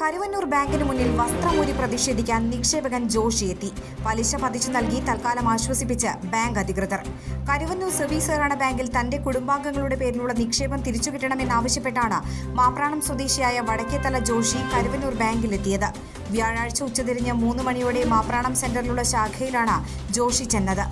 കരുവന്നൂർ ബാങ്കിന് മുന്നിൽ വസ്ത്രമൂരി പ്രതിഷേധിക്കാൻ നിക്ഷേപകൻ ജോഷി എത്തി. പലിശ പതിച്ചു നൽകി തൽക്കാലം ആശ്വസിപ്പിച്ച് ബാങ്ക് അധികൃതർ. കരുവന്നൂർ സഹകരണ ബാങ്കിൽ തന്റെ കുടുംബാംഗങ്ങളുടെ പേരിലുള്ള നിക്ഷേപം തിരിച്ചു കിട്ടണമെന്നാവശ്യപ്പെട്ടാണ് മാപ്രാണം സ്വദേശിയായ വടക്കേത്തല ജോഷി കരുവന്നൂർ ബാങ്കിലെത്തിയത്. വ്യാഴാഴ്ച ഉച്ചതിരിഞ്ഞ് മൂന്ന് മണിയോടെ മാപ്രാണം സെന്ററിലുള്ള ശാഖയിലാണ് ജോഷി ചെന്നത്.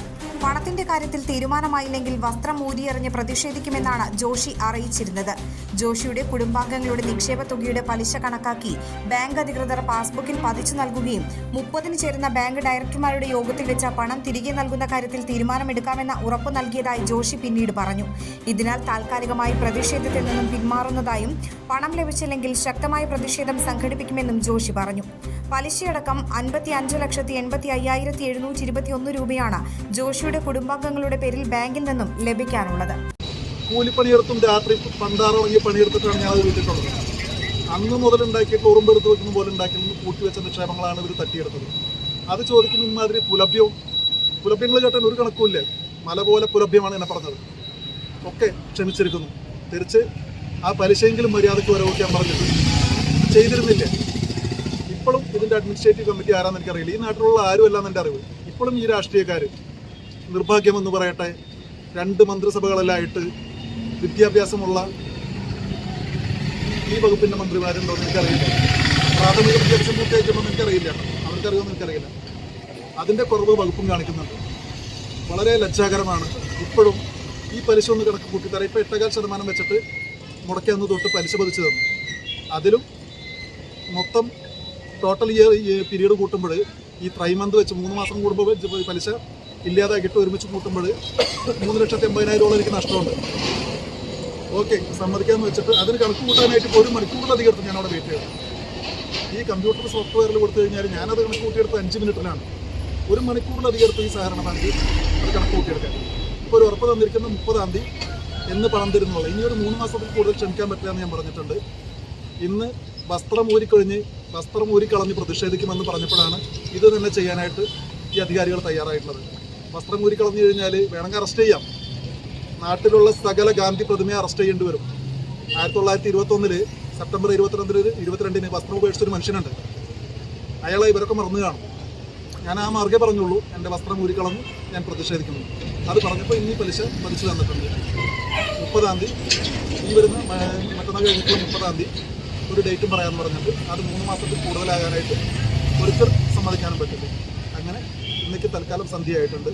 പണത്തിന്റെ കാര്യത്തിൽ തീരുമാനമായില്ലെങ്കിൽ വസ്ത്രം ഊരിയെറിഞ്ഞ് പ്രതിഷേധിക്കുമെന്നാണ് ജോഷി അറിയിച്ചിരുന്നത്. ജോഷിയുടെ കുടുംബാംഗങ്ങളുടെ നിക്ഷേപ തുകയുടെ പലിശ കണക്കാക്കി ബാങ്ക് അധികൃതർ പാസ്ബുക്കിൽ പതിച്ചു നൽകുകയും മുപ്പതിന് ചേരുന്ന ബാങ്ക് ഡയറക്ടർമാരുടെ യോഗത്തിൽ വെച്ച പണം തിരികെ നൽകുന്ന കാര്യത്തിൽ തീരുമാനമെടുക്കാമെന്ന ഉറപ്പ് നൽകിയതായി ജോഷി പിന്നീട് പറഞ്ഞു. ഇതിനാൽ താൽക്കാലികമായി പ്രതിഷേധത്തിൽ നിന്നും പിന്മാറുന്നതായും പണം ലഭിച്ചില്ലെങ്കിൽ ശക്തമായ പ്രതിഷേധം സംഘടിപ്പിക്കുമെന്നും ജോഷി പറഞ്ഞു. പലിശയടക്കം അൻപത്തി അഞ്ച് ലക്ഷത്തി എൺപത്തി അയ്യായിരത്തി എഴുന്നൂറ്റി ഇരുപത്തി ഒന്ന് രൂപയാണ് ജോഷിയുടെ കുടുംബാംഗങ്ങളുടെ പേരിൽ ബാങ്കിൽ നിന്നും ലഭിക്കാനുള്ളത്. കൂലിപ്പണിയെടുത്തും രാത്രി പണ്ടാറിറങ്ങി പണിയെടുത്തിട്ടാണ് ഞാൻ അത് വീട്ടിട്ടുള്ളത്. അന്ന് മുതൽ ഉണ്ടാക്കിയിട്ട് ഉറുമ്പെടുത്ത് വെക്കുന്ന പോലെ ഉണ്ടാക്കി കൂട്ടി വെച്ച നിക്ഷേപങ്ങളാണ് ഇവർ തട്ടിയെടുത്തത്. അത് ചോദിക്കുന്ന ഇമാതിരി പുലഭ്യവും പുലഭ്യങ്ങൾ കേട്ടാൽ ഒരു കണക്കുമില്ല. മല പോലെ പുലഭ്യമാണ് എന്നെ പറഞ്ഞത്. ഒക്കെ ക്ഷമിച്ചിരിക്കുന്നു. തിരിച്ച് ആ പലിശയെങ്കിലും മര്യാദയ്ക്ക് വരവൊക്കെ പറഞ്ഞത് ചെയ്തിരുന്നില്ല. ഇപ്പോഴും ഇതിന്റെ അഡ്മിനിസ്ട്രേറ്റീവ് കമ്മിറ്റി ആരാന്ന് എനിക്കറിയില്ല. ഈ നാട്ടിലുള്ള ആരും അല്ല എന്റെ അറിവ്. ഇപ്പോഴും ഈ രാഷ്ട്രീയക്കാർ നിർഭാഗ്യമെന്ന് പറയട്ടെ രണ്ട് മന്ത്രിസഭകളിലായിട്ട് വിദ്യാഭ്യാസമുള്ള ഈ വകുപ്പിന്റെ മന്ത്രിമാരുണ്ടോ എന്ന് എനിക്കറിയില്ല പ്രാഥമിക വിദ്യാഭ്യാസം പൂർത്തിയാക്കുമ്പോൾ എനിക്കറിയില്ല അവർക്കറിയുമെന്ന് എനിക്കറിയില്ല അതിന്റെ കുറവ് വകുപ്പും കാണിക്കുന്നുണ്ട്. വളരെ ലജ്ജാകരമാണ്. ഇപ്പോഴും ഈ പലിശ ഒന്ന് കണക്ക് കൂട്ടിത്തറ ഇപ്പോൾ എട്ടേകാൽ ശതമാനം വെച്ചിട്ട് മുടക്കി അന്ന് തൊട്ട് പലിശ പതിച്ചു തന്നു. അതിലും മൊത്തം ടോട്ടൽ ഇയർ പീരീഡ് കൂട്ടുമ്പോൾ ഈ ത്രൈമന്ത് വെച്ച് മൂന്ന് മാസം കൂടുമ്പോൾ പലിശ ഇല്ലാതാക്കിയിട്ട് ഒരുമിച്ച് കൂട്ടുമ്പോൾ മൂന്ന് ലക്ഷത്തി എൺപതിനായിരം എനിക്ക് നഷ്ടമുണ്ട്. ഓക്കെ സമ്മതിക്കാമെന്ന് വെച്ചിട്ട് അതിന് കണക്ക് കൂട്ടാനായിട്ട് ഇപ്പോൾ ഒരു മണിക്കൂറിലധികം ഞാൻ അവിടെ വെയിറ്റ് ചെയ്തു ഈ കമ്പ്യൂട്ടർ സോഫ്റ്റ്വെയറിൽ കൊടുത്തു കഴിഞ്ഞാൽ ഞാനത് കണക്ക് കൂട്ടിയെടുത്ത് അഞ്ച് മിനിറ്റിലാണ്. ഒരു മണിക്കൂറിലധികം എടുത്ത് ഈ സഹകരണ ബാങ്ക് അത് കണക്ക് കൂട്ടിയെടുക്കാൻ. ഇപ്പോൾ ഒരു ഉറപ്പ് തന്നിരിക്കുന്ന മുപ്പതാം തീയതി എന്ന് പണം തരുന്നുള്ളൂ ഇനി ഒരു മൂന്ന് മാസത്തിൽ കൂടുതൽ ക്ഷമിക്കാൻ പറ്റില്ല എന്ന് ഞാൻ പറഞ്ഞിട്ടുണ്ട്. ഇന്ന് വസ്ത്രം ഊരിക്കഴിഞ്ഞ് വസ്ത്രം ഊരിക്കളഞ്ഞ് പ്രതിഷേധിക്കുമെന്ന് പറഞ്ഞപ്പോഴാണ് ഇത് തന്നെ ചെയ്യാനായിട്ട് ഈ അധികാരികൾ തയ്യാറായിട്ടുള്ളത്. വസ്ത്രം കൂരി കളഞ്ഞു കഴിഞ്ഞാൽ വേണമെങ്കിൽ അറസ്റ്റ് ചെയ്യാം. നാട്ടിലുള്ള സകല ഗാന്ധി പ്രതിമയെ അറസ്റ്റ് ചെയ്യേണ്ടി വരും. ആയിരത്തി തൊള്ളായിരത്തി ഇരുപത്തൊന്നിൽ സെപ്റ്റംബർ ഇരുപത്തിരണ്ടിന് ഇരുപത്തിരണ്ടിന് വസ്ത്രം ഉപേക്ഷിച്ചൊരു മനുഷ്യനുണ്ട്. അയാളെ ഇവരൊക്കെ മറന്നു കാണും. ഞാൻ ആ മാർഗേ പറഞ്ഞുള്ളൂ എന്റെ വസ്ത്രം ഊരിക്കളഞ്ഞു ഞാൻ പ്രതിഷേധിക്കുന്നു. അത് പറഞ്ഞപ്പോൾ ഇനി പലിശ പതിച്ചു തന്നിട്ടുണ്ട്. മുപ്പതാം തീയതി ഈ വരുന്ന മറ്റന്നാൾ കഴിഞ്ഞിട്ടുള്ള മുപ്പതാം തീയതി ഒരു ഡേറ്റും പറയാമെന്ന് പറഞ്ഞിട്ട് അത് മൂന്ന് മാസത്തിൽ കൂടുതലാകാനായിട്ട് ഒരിക്കൽ സമ്മതിക്കാനും പറ്റില്ല. അങ്ങനെ ഇന്നേക്ക് തൽക്കാലം സന്ധ്യയായിട്ടുണ്ട്.